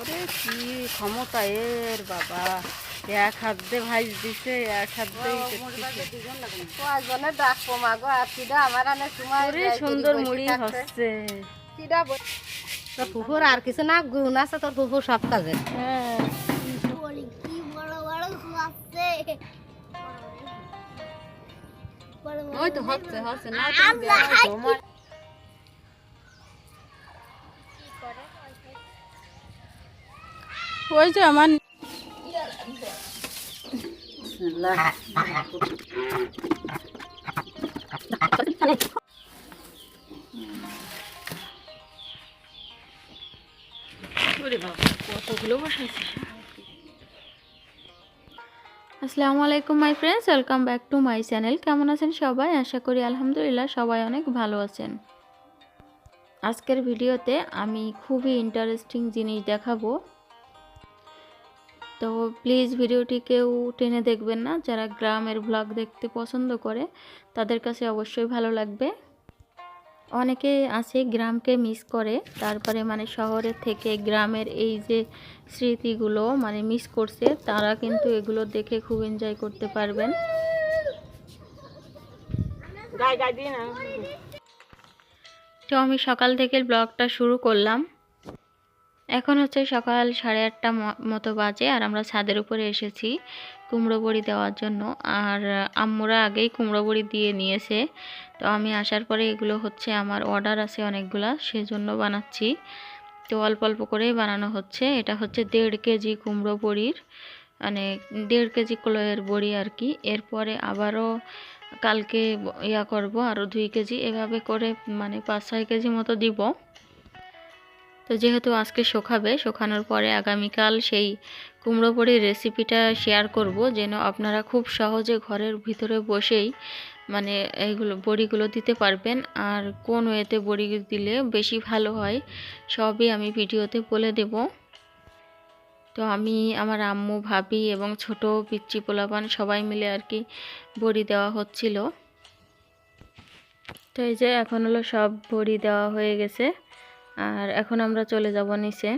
ওরে কি ক্ষমতা এর বাবা। এক হাত দিয়ে ভাইজ দিছে এক হাত দিয়ে কয়জনে ডাকবো মাগো আর কিডা আমার আনে সুন্দর মুড়ি হচ্ছে। কিডা তোর ফুফুর আর কিছু না গুণ আছে তোর ফুফুর সব কাজে। হ্যাঁ ওই তো হচ্ছে হচ্ছে না ওই যে আমার কতগুলো বসাইছে? আসসালামু আলাইকুম my friends welcome back to my channel কেমন আছেন সবাই? আশা করি আলহামদুলিল্লাহ সবাই অনেক ভালো আছেন। আজকের ভিডিওতে আমি খুবই ইন্টারেস্টিং জিনিস দেখাবো। তো প্লিজ ভিডিওটি কেউ টেনে দেখবেন না, যারা গ্রামের ব্লগ দেখতে পছন্দ করে, তাদের কাছে অবশ্যই ভালো লাগবে। অনেকে আছে গ্রামকে মিস করে, তারপরে মানে শহরের থেকে গ্রামের এই যে স্মৃতিগুলো মানে মিস করছে, তারা কিন্তু এগুলো দেখে খুব এনজয় করতে পারবেন। তো আমি সকাল থেকে ব্লগটা শুরু করলাম। এখন হচ্ছে সকাল সাড়ে আটটা মতো বাজে আর আমরা ছাদের উপরে এসেছি কুমড়ো বড়ি দেওয়ার জন্য। আর আম্মুরা আগেই কুমড়ো বড়ি দিয়ে নিয়েছে। তো আমি আসার পরে এগুলো হচ্ছে আমার অর্ডার আছে অনেকগুলা, সেজন্য বানাচ্ছি। তো অল্প অল্প করেই বানানো হচ্ছে। এটা হচ্ছে দেড় কেজি কুমড়ো বড়ির মানে দেড় কেজি কলয়ের বড়ি আর কি। এরপরে আবারও কালকে ইয়া করব, আরও দুই কেজি। এভাবে করে মানে পাঁচ ছয় কেজি মতো দিব। তো যেহেতু আজকে শোকাবে, শোকানোর পরে আগামীকাল সেই কুমড়ো বড়ির রেসিপিটা শেয়ার করব, যেন আপনারা খুব সহজে ঘরের ভিতরে বসেই মানে এইগুলো বড়িগুলো দিতে পারবেন। আর কোন ওয়েতে বড়ি দিলে বেশি ভালো হয়, সবই আমি ভিডিওতে বলে দেব। তো আমি, আমার আম্মু, ভাবি এবং ছোট পিচ্চি পোলাপান সবাই মিলে আর কি বড়ি দেওয়া হচ্ছিল। তো এই যে এখন হলো সব বড়ি দেওয়া হয়ে গেছে। আর এখন আমরা চলে যাব নিচে।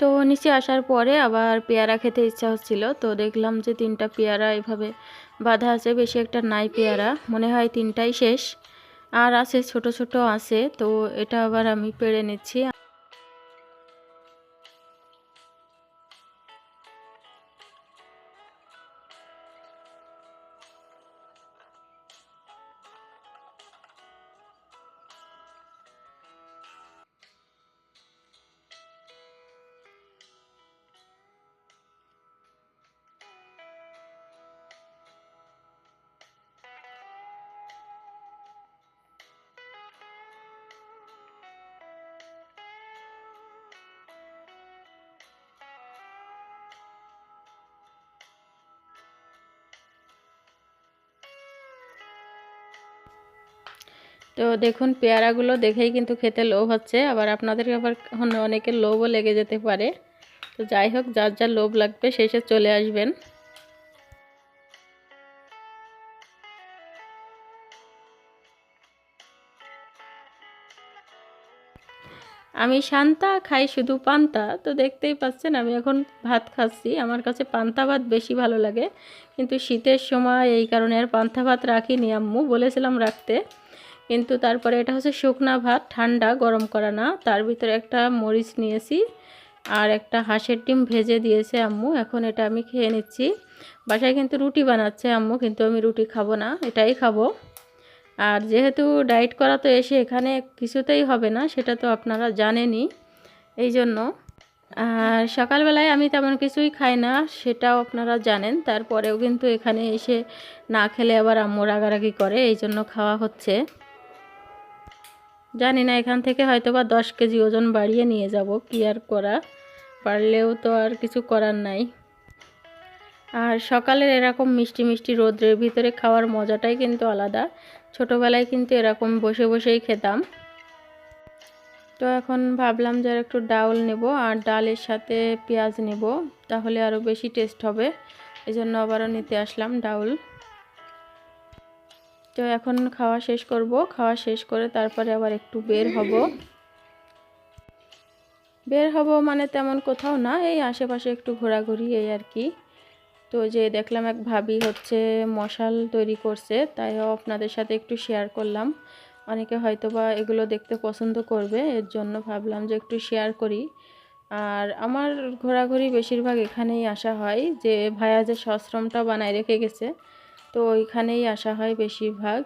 তো নিচে আসার পরে আবার পেয়ারা খেতে ইচ্ছা হচ্ছিল। তো দেখলাম যে তিনটা পেয়ারা এভাবে বাধা আছে, বেশি একটা নাই পেয়ারা। মনে হয় তিনটাই শেষ। আর আছে, ছোট ছোট আছে। তো এটা আবার আমি পেড়ে নিচ্ছি। তো দেখুন, পেয়ারাগুলো দেখেই কিন্তু খেতে লোভ হচ্ছে। আবার আপনাদের আবার অনেকের লোভও লেগে যেতে পারে। তো যাই হোক, যার যার লোভ লাগবে শেষে চলে আসবেন। আমি শান্তা, খাই শুধু পান্তা। তো দেখতেই পাচ্ছেন, আমি এখন ভাত খাচ্ছি। আমার কাছে পান্তা ভাত বেশি ভালো লাগে। কিন্তু শীতের সময় এই কারণে আর পান্তা ভাত রাখিনি আম্মু, বলেছিলাম রাখতে। কিন্তু তারপরে এটা হচ্ছে শুকনা ভাত, ঠান্ডা, গরম করা না। তার ভিতরে একটা মরিচ নিয়েছি আর একটা হাঁসের ডিম ভেজে দিয়েছে আম্মু। এখন এটা আমি খেয়ে নিচ্ছি। বাসায় কিন্তু রুটি বানাচ্ছে আম্মু, কিন্তু আমি রুটি খাব না, এটাই খাব। আর যেহেতু ডায়েট করা তো এসে এখানে কিছুতেই হবে না, সেটা তো আপনারা জানেনই এই জন্য। আর সকালবেলায় আমি তেমন কিছুই খাই না, সেটাও আপনারা জানেন। তারপরেও কিন্তু এখানে এসে না খেলে আবার আম্মু রাগারাগি করে, এই জন্য খাওয়া হচ্ছে। জানি না, এখান থেকে হয়তো বা দশ কেজি ওজন বাড়িয়ে নিয়ে যাব। কি আর করা? পারলেও তো আর কিছু করার নাই। আর সকালের এরকম মিষ্টি মিষ্টি রোদ্রের ভিতরে খাওয়ার মজাটাই কিন্তু আলাদা। ছোটোবেলায় কিন্তু এরকম বসে বসেই খেতাম। তো এখন ভাবলাম যে একটু ডাউল নেব আর ডালের সাথে পেঁয়াজ নেব, তাহলে আরও বেশি টেস্ট হবে। এই জন্য আবারও নিতে আসলাম ডাউল। তো এখন খাওয়া শেষ করব। খাওয়া শেষ করে তারপরে আবার একটু বের হব। বের হব মানে তেমন কোথাও না, এই আশেপাশে একটু ঘোরাঘুরি এই আর কি। তো যে দেখলাম এক ভাবি হচ্ছে মশাল তৈরি করছে, তাইও আপনাদের সাথে একটু শেয়ার করলাম। অনেকে হয়তো বা এগুলো দেখতে পছন্দ করবে, এর জন্য ভাবলাম যে একটু শেয়ার করি। আর আমার ঘোরাঘুরি বেশিরভাগ এখানেই আসা হয়, যে ভাইয়া যে সশ্রমটা বানায় রেখে গেছে তো ওইখানেই আসা হয় বেশিরভাগ।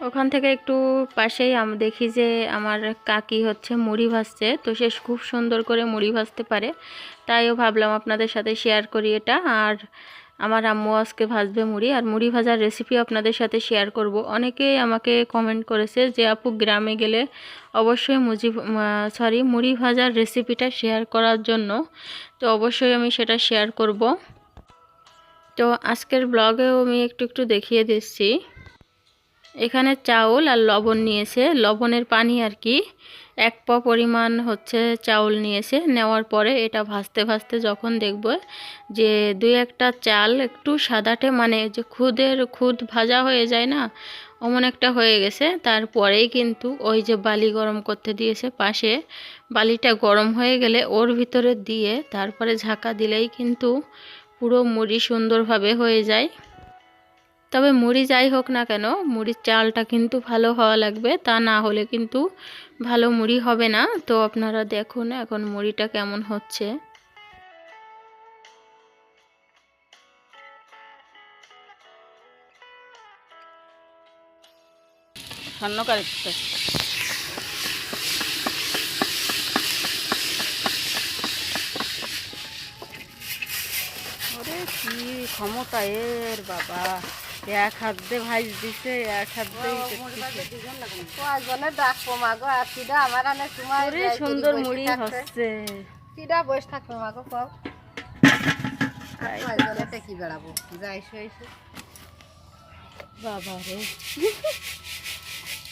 ওখান থেকে একটু পাশেই আম, দেখি যে আমার কাকি হচ্ছে মুড়ি ভাজছে। তো সে খুব সুন্দর করে মুড়ি ভাজতে পারে। তাইও ভাবলাম আপনাদের সাথে শেয়ার করি এটা। আর আমার আম্মু আজকে ভাজবে মুড়ি। আর মুড়ি ভাজার রেসিপি আপনাদের সাথে শেয়ার করব। অনেকেই আমাকে কমেন্ট করেছে যে, আপু, গ্রামে গেলে অবশ্যই মুজি সরি মুড়ি ভাজার রেসিপিটা শেয়ার করার জন্য। তো অবশ্যই আমি সেটা শেয়ার করব। তো আজকের ব্লগেও আমি একটু একটু দেখিয়ে দিচ্ছি। এখানে চাউল আর লবণ নিয়েছে। লবণের পানি আর কি, এক প পরিমাণ হচ্ছে চাউল নিয়েছে। নেওয়ার পরে এটা ভাজতে ভাজতে যখন দেখব যে দুই একটা চাল একটু সাদাটে মানে যে খুদের খুদ ভাজা হয়ে যায় না, অমন একটা হয়ে গেছে। তারপরেই কিন্তু ওই যে বালি গরম করতে দিয়েছে পাশে, বালিটা গরম হয়ে গেলে ওর ভিতরে দিয়ে তারপরে ঝাঁকা দিলেই কিন্তু পুরো মুড়ি সুন্দরভাবে হয়ে যায়। তবে মুড়ি যাই হোক না কেন, মুড়ির চালটা কিন্তু ভালো হওয়া লাগবে, তা না হলে কিন্তু ভালো মুড়ি হবে না। তো আপনারা দেখুন এখন মুড়িটা কেমন হচ্ছে। কি ক্ষমতা এর বাবা। এক হাত দিয়ে ভাইজ দিছে এক হাত দিয়ে ডাকবো মাগো আর কিডা আমার আনে তোমার সুন্দর মুড়ি হচ্ছে। কিডা বসে থাকবে মাগো কও। কয়েকজনে কি বেড়াবো? যাই শুয়েছে বাবা রে।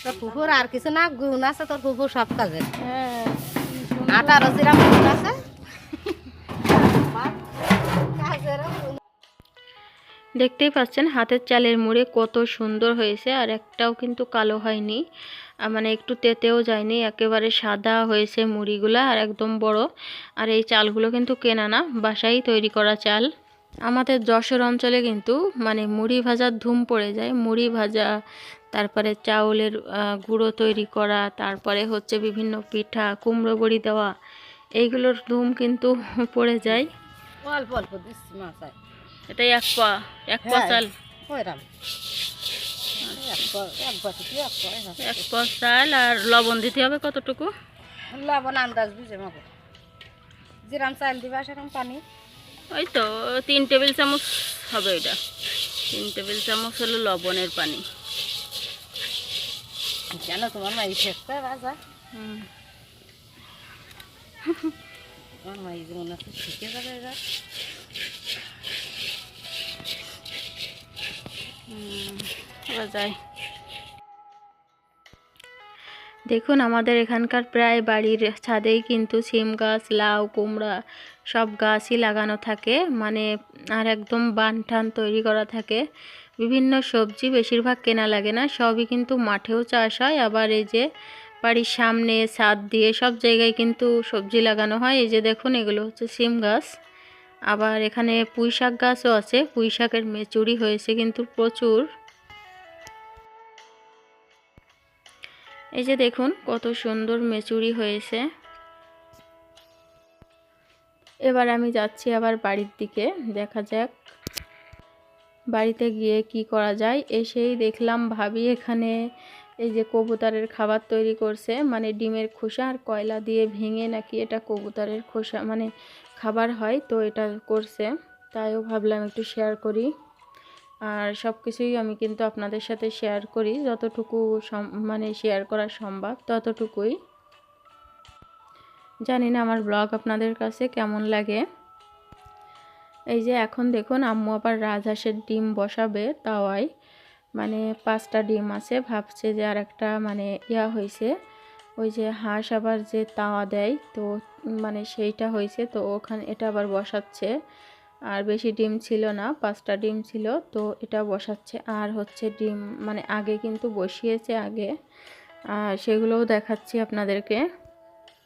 তোর পুকুর আর কিছু না গুণ আছে তোর পুকুর সব কাজে হ্যাঁ আঠারো জিরাম গুণ আছে? দেখতেই পাচ্ছেন, হাতের চালের মুড়ে কত সুন্দর হয়েছে আর একটাও কিন্তু কালো হয়নি। মানে একটু তেতেও যায়নি, একেবারে সাদা হয়েছে মুড়িগুলো আর একদম বড়। আর এই চালগুলো কিন্তু কেনা না, বাসায় তৈরি করা চাল। আমাদের যশোর অঞ্চলে কিন্তু মানে মুড়ি ভাজার ধুম পড়ে যায়। মুড়ি ভাজা, তারপরে চাউলের গুঁড়ো তৈরি করা, তারপরে হচ্ছে বিভিন্ন পিঠা, কুমড়ো বড়ি দেওয়া, এইগুলোর ধুম কিন্তু পড়ে যায়। অল্প অল্প দিচ্ছি মাছ আয় এটাই এক পা এক পা হ্যাঁ। চাল। এক প- চাল আর লবণ দিতে হবে কতটুকু? লবণ আন্দাজ বুঝে মাগো জিরাম চাল দিবা সেরকম পানি। ওই তো তিন টেবিল চামচ হবে এটা। তিন টেবিল চামচ হলো লবণের পানি। কেন তোমার মাই শেখতে রাজা হুম। আমার মাই যেমন আছে শিখে যাবে এবার এবার যাই দেখুন, আমাদের এখানকার প্রায় বাড়ির ছাদেই কিন্তু সিম গাছ, লাউ, কুমড়া সব গাছই লাগানো থাকে। মানে আর একদম বান টান তৈরি করা থাকে। বিভিন্ন সবজি বেশিরভাগ কেনা লাগে না, সবই কিন্তু মাঠেও চাষ হয়। আবার এই যে বাড়ির সামনে ছাদ দিয়ে সব জায়গায় কিন্তু সবজি লাগানো হয়। এই যে দেখুন, এগুলো হচ্ছে সিম গাছ। আবার এখানে পুঁই শাক গাছও আছে। পুঁই শাকের মেচুরি হয়েছে কিন্তু প্রচুর। এই যে দেখুন, কত সুন্দর মেচুরি হয়েছে। এবার আমি যাচ্ছি আবার বাড়ির দিকে, দেখা যাক বাড়িতে গিয়ে কি করা যায়। এসেই দেখলাম ভাবি এখানে এই যে কবুতরের খাবার তৈরি করছে মানে ডিমের খোসা আর কয়লা দিয়ে ভেঙে নাকি এটা কবুতরের খোসা মানে খাবার হয় তো এটা করছে। তাইও ভাবলাম একটু শেয়ার করি। আর সব কিছুই আমি কিন্তু আপনাদের সাথে শেয়ার করি, যতটুকু মানে শেয়ার করা সম্ভব, ততটুকুই। জানি না আমার ব্লগ আপনাদের কাছে কেমন লাগে। এই যে এখন দেখুন আম্মু আবার রাজহাঁসের ডিম বসাবে তাওয়ায়। মানে পাঁচটা ডিম আছে, ভাবছে যে আর একটা মানে ইয়া হয়েছে ওই যে হাঁস আবার যে তাওয়া দেয়, তো মানে সেইটা হয়েছে তো ওখানে, এটা আবার বসাচ্ছে। আর বেশি ডিম ছিল না, পাঁচটা ডিম ছিল, তো এটা বসাচ্ছে। আর হচ্ছে ডিম মানে আগে কিন্তু বসিয়েছে আগে। আর সেগুলোও দেখাচ্ছি আপনাদেরকে।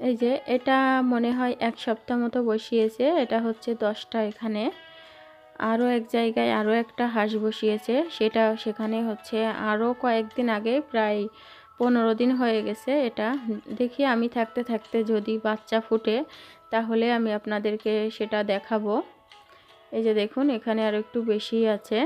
এই যে এটা মনে হয় এক সপ্তাহ মতো বসিয়েছে, এটা হচ্ছে দশটা এখানে। আরও এক জায়গায় আরও একটা হাঁস বসিয়েছে, সেটা সেখানে হচ্ছে আরও কয়েকদিন আগে প্রায় পনেরো দিন হয়ে গেছে এটা। দেখি আমি থাকতে থাকতে যদি বাচ্চা ফুটে, তাহলে আমি আপনাদেরকে সেটা দেখাবো। এই যে দেখুন এখানে আরও একটু বেশি আছে।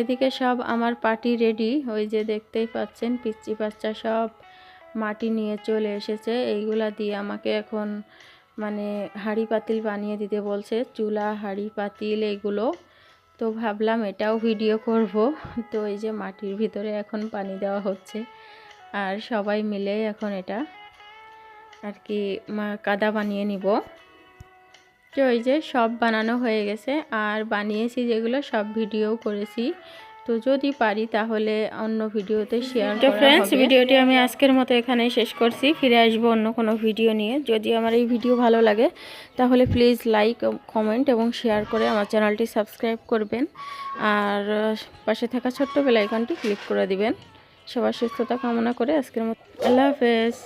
এদিকে সব আমার পার্টি রেডি। ওই যে দেখতেই পাচ্ছেন, পিচ্চি বাচ্চা সব মাটি নিয়ে চলে এসেছে। এইগুলা দিয়ে আমাকে এখন মানে হাঁড়ি পাতিল বানিয়ে দিতে বলছে, চুলা, হাঁড়ি পাতিল এগুলো। তো ভাবলাম এটাও ভিডিও করব। তো এই যে মাটির ভিতরে এখন পানি দেওয়া হচ্ছে। আর সবাই মিলে এখন এটা আর কি কাদা বানিয়ে নিব। তো এই যে সব বানানো হয়ে গেছে আর বানিয়েছি যেগুলো সব ভিডিও করেছি। তো যদি পারি তাহলে অন্য ভিডিওতে শেয়ার তো ফ্রেন্ডস ভিডিওটি আমি আজকের মতো এখানেই শেষ করছি। ফিরে আসব অন্য কোনো ভিডিও নিয়ে। যদি আমার এই ভিডিও ভালো লাগে তাহলে প্লিজ লাইক কমেন্ট এবং শেয়ার করে আমার চ্যানেলটি সাবস্ক্রাইব করবেন। আর পাশে থাকা ছোট্ট বেল আইকনটি ক্লিক করে দিবেন। সবার সুস্থতা কামনা করে আজকের মতো আল্লাহ হাফেজ।